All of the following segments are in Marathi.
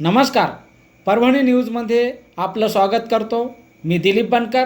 नमस्कार. परभणी न्यूजमध्ये आपलं स्वागत करतो. मी दिलीप बनकर.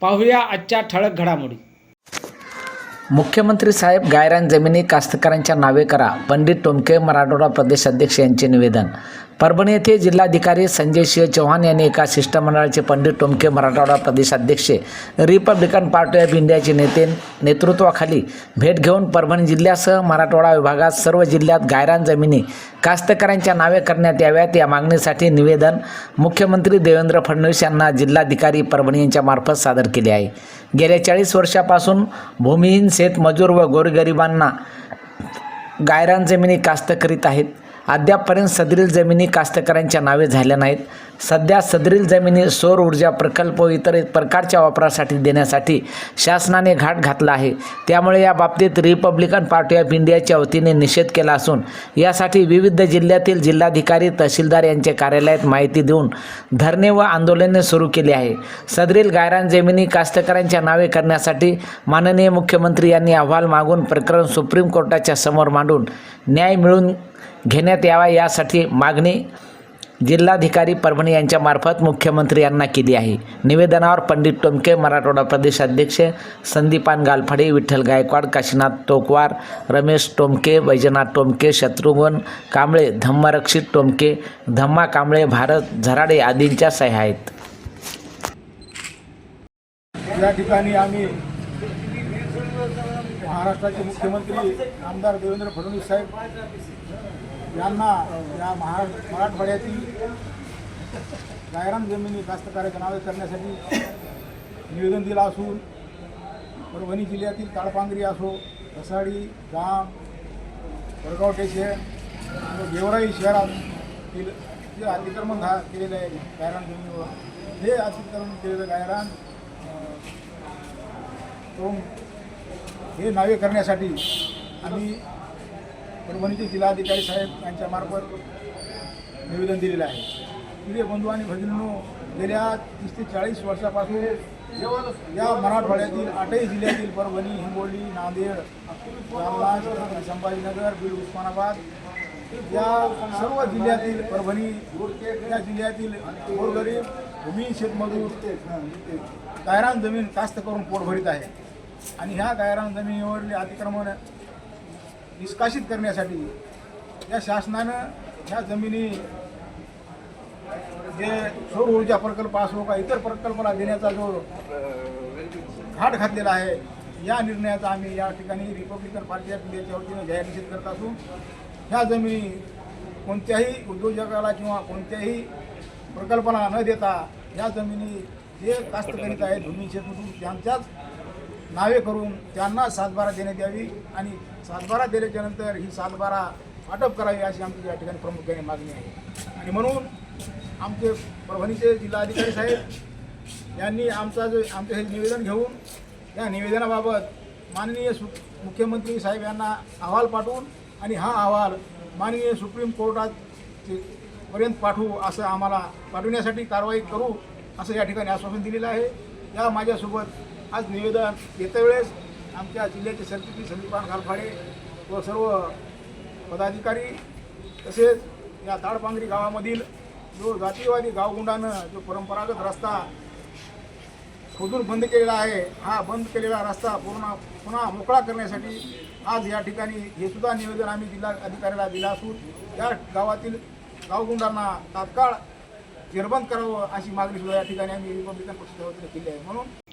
पाहूया आजच्या ठळक घडामोडी. मुख्यमंत्री साहेब गायरान जमिनी कास्तकारांच्या नावे करा. पंडित टोमके मराठवाडा प्रदेश अध्यक्ष यांचे निवेदन. परभणी येथे जिल्हाधिकारी संजय सिंह चौहान यांनी एका शिष्टमंडळाचे पंडित टोमके मराठवाडा प्रदेशाध्यक्ष रिपब्लिकन पार्टी ऑफ इंडियाचे नेते नेतृत्वाखाली भेट घेऊन परभणी जिल्ह्यासह मराठवाडा विभागात सर्व जिल्ह्यात गायरान जमिनी कास्तकारांच्या नावे करण्यात याव्यात या मागणीसाठी निवेदन मुख्यमंत्री देवेंद्र फडणवीस यांना जिल्हाधिकारी परभणी यांच्या मार्फत सादर केले आहे. गेल्या चाळीस वर्षापासून भूमिहीन शेतमजूर व गोरगरिबांना गायरान जमिनी कास्त करीत आहेत. अद्यापपर्यंत सदरील जमिनी कास्तकऱ्यांच्या नावे झाल्या नाहीत. सध्या सदरील जमिनी सौर ऊर्जा प्रकल्प व इतर प्रकारच्या वापरासाठी देण्यासाठी शासनाने घाट घातला आहे. त्यामुळे या बाबतीत रिपब्लिकन पार्टी ऑफ इंडियाच्या वतीने निषेध केला असून यासाठी विविध जिल्ह्यातील जिल्हाधिकारी तहसीलदार यांच्या कार्यालयात माहिती देऊन धरणे व आंदोलने सुरू केली आहे. सदरील गायरान जमिनी कास्तकऱ्यांच्या नावे करण्यासाठी माननीय मुख्यमंत्री यांनी अहवाल मागून प्रकरण सुप्रीम कोर्टाच्या समोर मांडून न्याय मिळून घेण्यात यावा यासाठी मागणी जिल्हाधिकारी परभणी यांच्यामार्फत मुख्यमंत्री यांना केली आहे. निवेदनावर पंडित टोमके मराठवाडा प्रदेश अध्यक्ष संदीपान गालफाडे विठ्ठल गायकवाड काशीनाथ टोकवार रमेश टोमके वैजनाथ टोमके शत्रुघ्न कांबळे धम्मरक्षित टोमके धम्मा कांबळे भारत झराडे आदींच्या सह्या आहेत. या ठिकाणी आम्ही महाराष्ट्राचे मुख्यमंत्री आमदार देवेंद्र फडणवीस साहेब यांना या महा मराठवाड्यातील गायरान जमिनी कास्तकार्य नावे करण्यासाठी निवेदन दिलं असून परभणी जिल्ह्यातील ताडपांगरी असो रसाडी जाम वडगाव स्टेशन व गेवराई शहरातील जे अतिक्रमण झा केलेलं आहे गायरान जमिनीवर हे अतिक्रमण केलेलं गायरान तो हे नावे करण्यासाठी आम्ही परभणीचे जिल्हाधिकारी साहेब यांच्यामार्फत निवेदन दिलेलं आहे. प्रिय बंधू आणि भगिनींनो गेल्या तीस ते चाळीस वर्षापासून या मराठवाड्यातील आठही जिल्ह्यातील परभणी हिंगोली नांदेड जालना संभाजीनगर बीड उस्मानाबाद या सर्व जिल्ह्यातील परभणी या जिल्ह्यातील गोरगरीब भूमी शेतमजूर कायरान जमीन कास्त करून पोट भरीत आहे. आणि ह्या गायरान जमिनीवरील अतिक्रमण निष्कासित करण्यासाठी या शासनानं ह्या जमिनी जे सौर ऊर्जा प्रकल्प असो का इतर प्रकल्पाला देण्याचा जो घाट घातलेला आहे या निर्णयाचा आम्ही या ठिकाणी रिपब्लिकन पार्टी ऑफ इंडियाच्या वतीनं जाहीर निषेध करत असून ह्या जमिनी कोणत्याही उद्योजकाला किंवा कोणत्याही प्रकल्पाला न देता ह्या जमिनी जे कास्तकरीत आहेत भूमी शेतमजूर त्यांच्याच नावे करून त्यांना सातबारा देण्यात यावी आणि सातबारा दिल्याच्यानंतर ही सातबारा वाटप करावी अशी आमची या ठिकाणी प्रामुख्याने मागणी आहे. आणि म्हणून आमचे परभणीचे जिल्हाधिकारी साहेब यांनी आमचा जो आमचं हे निवेदन घेऊन या निवेदनाबाबत माननीय सु मुख्यमंत्री साहेब यांना अहवाल पाठवून आणि हा अहवाल माननीय सुप्रीम कोर्टात पर्यंत पाठवू असं आम्हाला पाठवण्यासाठी कारवाई करू असं या ठिकाणी आश्वासन दिलेलं आहे. या माझ्यासोबत आज निवेदन येत्या वेळेस आमच्या जिल्ह्याचे सरचिटणीस संदीपान घालफाडे व सर्व पदाधिकारी तसेच या ताडपांगरी गावामधील जो जातीयवादी गावगुंडानं जो परंपरागत रस्ता खोदून बंद केलेला आहे हा बंद केलेला रस्ता पूर्ण पुन्हा मोकळा करण्यासाठी आज या ठिकाणी हे सुद्धा निवेदन आम्ही जिल्हा अधिकाऱ्याला दिलं असून या गावातील गावगुंडांना तात्काळ निर्बंध करावं अशी मागणी सुद्धा या ठिकाणी आम्ही रिपब्लिकन पक्षाच्या वतीने केली आहे. म्हणून